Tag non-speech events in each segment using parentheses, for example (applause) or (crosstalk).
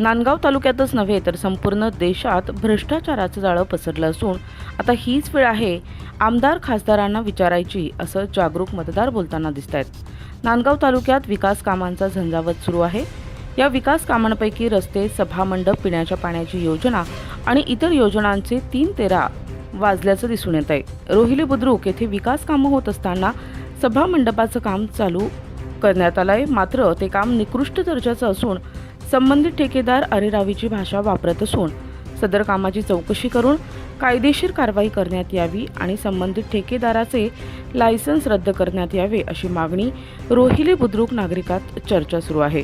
नांदगाव तालुक्यातच नव्हे तर संपूर्ण देशात भ्रष्टाचाराचं जाळं पसरलं असून आता हीच वेळ आहे आमदार खासदारांना विचारायची असं जागरूक मतदार बोलताना दिसत आहेत नांदगाव तालुक्यात विकास कामांचा झंझावत सुरू आहे. या विकास कामांपैकी रस्ते सभामंडप पिण्याच्या पाण्याची योजना आणि इतर योजनांचे तीन तेरा वाजल्याचं दिसून येत आहे रोहिली बुद्रुक येथे विकास कामं होत असताना सभामंडपाचं काम चालू करण्यात आला आहे मात्र ते काम निकृष्ट दर्जाचं असून संबंधित ठेकेदार अरेरावीची भाषा वापरत असून सदर कामाची चौकशी करून कायदेशीर कारवाई करण्यात यावी आणि संबंधित ठेकेदाराचे लायसन्स रद्द करण्यात यावे अशी मागणी रोहिली बुद्रुक नागरिकात चर्चा सुरू आहे.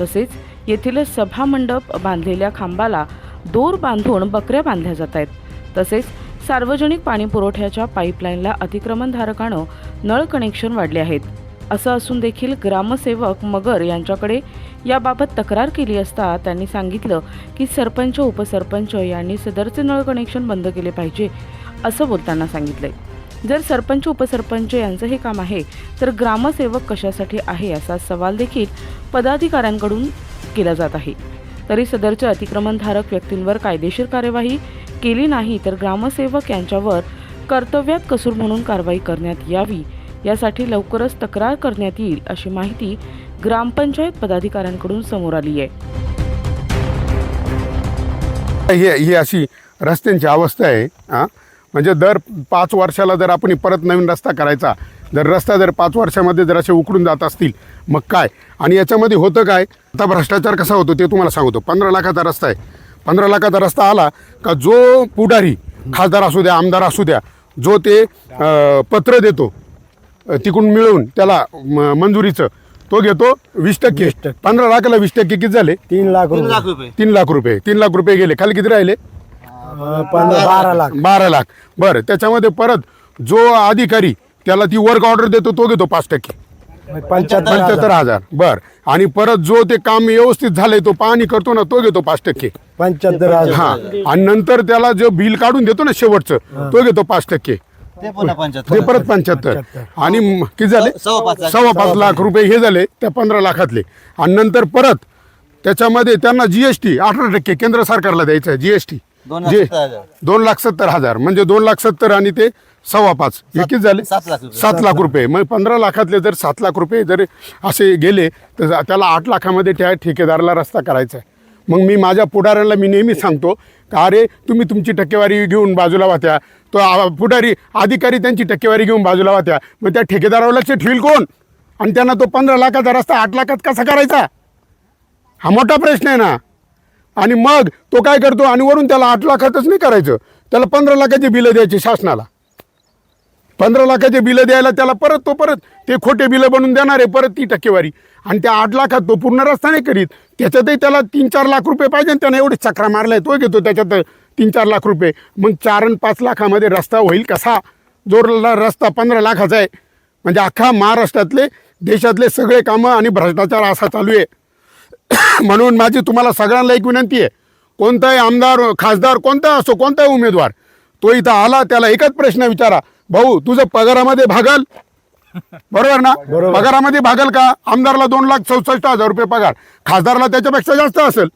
तसेच येथील सभामंडप बांधलेल्या खांबाला दोर बांधून बकऱ्या बांधल्या जात आहेत. तसेच सार्वजनिक पाणी पुरवठ्याच्या पाईपलाईनला अतिक्रमणधारकानं नळ कनेक्शन वाढले आहेत. असं असून देखील ग्रामसेवक मगर यांच्याकडे याबाबत तक्रार केली असता त्यांनी सांगितलं की सरपंच उपसरपंच यांनी सदरचे नळ कनेक्शन बंद केले पाहिजे असं बोलताना सांगितलंय. जर सरपंच उपसरपंच यांचं हे काम आहे तर ग्रामसेवक कशासाठी आहे असा सवाल देखील पदाधिकाऱ्यांकडून केला जात आहे. तरी सदरच्या अतिक्रमणधारक व्यक्तींवर कायदेशीर कार्यवाही केली नाही तर ग्रामसेवक यांच्यावर कर्तव्यात कसूर म्हणून कारवाई करण्यात यावी यासाठी लवकरच तक्रार करण्यात येईल अशी माहिती ग्रामपंचायत पदाधिकाऱ्यांकडून समोर आली आहे. ही ही अशी रस्त्यांची अवस्था आहे हां? म्हणजे दर पाच वर्षाला जर आपण परत नवीन रस्ता करायचा जर रस्ता जर पाच वर्षामध्ये जर असे उकडून जात असतील मग काय? आणि याच्यामध्ये होतं काय? आता भ्रष्टाचार कसा होतो ते तुम्हाला सांगतो. पंधरा लाखाचा रस्ता आहे. पंधरा लाखाचा रस्ता आला का जो पुढारी खासदार असू द्या आमदार असू द्या जो ते पत्र देतो तिकडून मिळवून त्याला म- मंजुरीचं तो घेतो वीस टक्के. पंधरा लाखाला वीस टक्के किती झाले? तीन लाख तीन रुपये. लाख रुपये. तीन लाख रुपये. तीन लाख रुपये गेले. खाली किती राहिले? अं, पंधरा बारा लाख. बारा लाख. बरं त्याच्यामध्ये परत जो अधिकारी त्याला ती वर्क ऑर्डर देतो तो घेतो पाच टक्के. पंच्याहत्तर पंच्याहत्तर हजार. हजार. बर. आणि परत जो ते काम व्यवस्थित झालंय तो पाहणी करतो ना तो घेतो पाच टक्के. पंच्याहत्तर हजार. हा. आणि नंतर त्याला जो बिल काढून देतो ना शेवटचं तो घेतो पाच टक्के. ते पुन्हा ते पंच्याहत्तर. परत पंच्याहत्तर. आणि म- किती झाले? सव्वा पाच लाख. सव्वा पाच लाख रुपये हे झाले त्या पंधरा लाखातले. आणि नंतर परत त्याच्यामध्ये त्यांना जीएसटी अठरा टक्के केंद्र सरकारला द्यायचं आहे जीएसटी दोन लाख सत्तर हजार. दोन लाख सत्तर हजार. म्हणजे दोन लाख सत्तर आणि ते सव्वा पाच. हे किती झाले? सात लाख रुपये. सात लाख रुपये. मग पंधरा लाखातले जर सात लाख रुपये जर असे गेले तर त्याला आठ लाखामध्ये त्या ठेकेदाराला रस्ता करायचा आहे. मग मी माझ्या पुढाऱ्यांना मी नेहमी सांगतो का अरे तुम्ही तुमची टक्केवारी घेऊन बाजूला वात्या तो पुढारी अधिकारी त्यांची टक्केवारी घेऊन बाजूला वात्या मग त्या ठेकेदारावर लक्ष ठेवील कोण? आणि त्यांना तो पंधरा लाखाचा रस्ता आठ लाखात कसा करायचा? हा मोठा प्रश्न आहे ना. आणि मग तो काय करतो? आणि वरून त्याला आठ लाखातच नाही करायचं. त्याला पंधरा लाखाची बिलं द्यायची शासनाला. पंधरा लाखाचे बिलं द्यायला त्याला परत तो परत ते खोटे बिलं बनवून देणार आहे परत ती टक्केवारी. आणि त्या आठ लाखात तो पूर्ण रस्ता नाही करीत त्याच्यातही त्याला तीन चार लाख रुपये पाहिजे आणि त्याने एवढे चक्रा आहे तो घेतो त्याच्यात तीन चार लाख रुपये. मग चार आणि पाच लाखामध्ये रस्ता होईल कसा? जो रस्ता पंधरा लाखाचा आहे. म्हणजे अख्खा महाराष्ट्रातले देशातले सगळे कामं आणि भ्रष्टाचार असा चालू आहे. (coughs) म्हणून माझी तुम्हाला सगळ्यांना एक विनंती आहे. कोणताही आमदार खासदार कोणता असो कोणताही उमेदवार तो इथं आला त्याला एकच प्रश्न विचारा. भाऊ तुझं पगारामध्ये भागल? बरोबर ना? पगारामध्ये भागल का? आमदारला दोन लाख चौसष्ट हजार रुपये पगार. खासदारला त्याच्यापेक्षा जास्त असेल.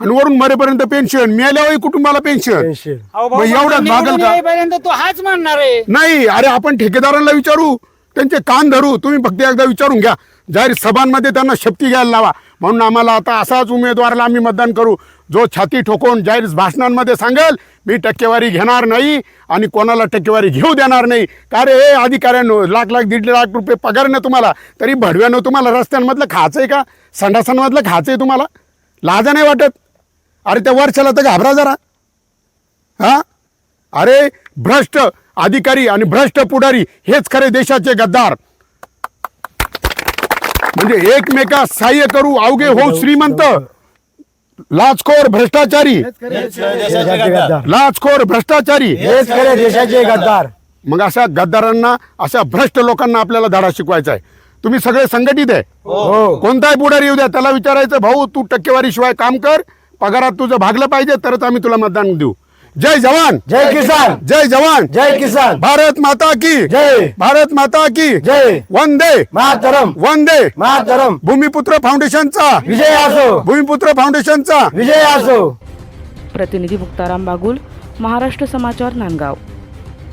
आणि वरून मरेपर्यंत पेन्शन मिळाल्यावर कुटुंबाला पेन्शन मग एवढ्यात भागल का? पर्यंत तो हाच म्हणणार आहे. नाही अरे आपण ठेकेदारांना विचारू. त्यांचे कान धरू. तुम्ही फक्त एकदा विचारून घ्या. जाहीर सभांमध्ये त्यांना शक्ती घ्यायला लावा. म्हणून आम्हाला आता असाच उमेदवाराला आम्ही मतदान करू. जो छाती ठोकून जाहीर भाषणांमध्ये सांगेल मी टक्केवारी घेणार नाही आणि कोणाला टक्केवारी घेऊ देणार नाही. का रे हे अधिकाऱ्यांनो लाख लाख दीड लाख रुपये पगार ना तुम्हाला तरी भडव्यानं तुम्हाला रस्त्यांमधलं खायचं आहे का? संडासांमधलं खायचं आहे तुम्हाला? लाजा नाही वाटत? अरे त्या वर्षाला तर घाबरा जरा. हा? अरे भ्रष्ट अधिकारी आणि भ्रष्ट पुढारी हेच खरे देशाचे गद्दार. म्हणजे एकमेकास सहाय्य करू अवघे होऊ श्रीमंत. लाचखोर भ्रष्टाचारी. देशाचे गद्दार. लाचखोर भ्रष्टाचारी. हेच खरे देशाचे गद्दार. मग अशा गद्दारांना अशा भ्रष्ट लोकांना आपल्याला धडा शिकवायचा आहे. तुम्ही सगळे संघटित आहे. हो. कोणताही पुढारी येऊ द्या. त्याला विचारायचं भाऊ तू टक्केवारी शिवाय काम कर. पगारात तुझं भागलं पाहिजे तरच आम्ही तुला मतदान देऊ. जय जवान। जय किसान। जय जवान। जय किसान। भारत माता की। जय। भारत माता की। जय। वंदे। मातरम। वंदे। मातरम। भूमिपुत्र फाउंडेशनचा। विजय असो। भूमिपुत्र फाउंडेशनचा। विजय असो। प्रतिनिधी मुक्ताराम बागुल महाराष्ट्र समाचार नांदगाव.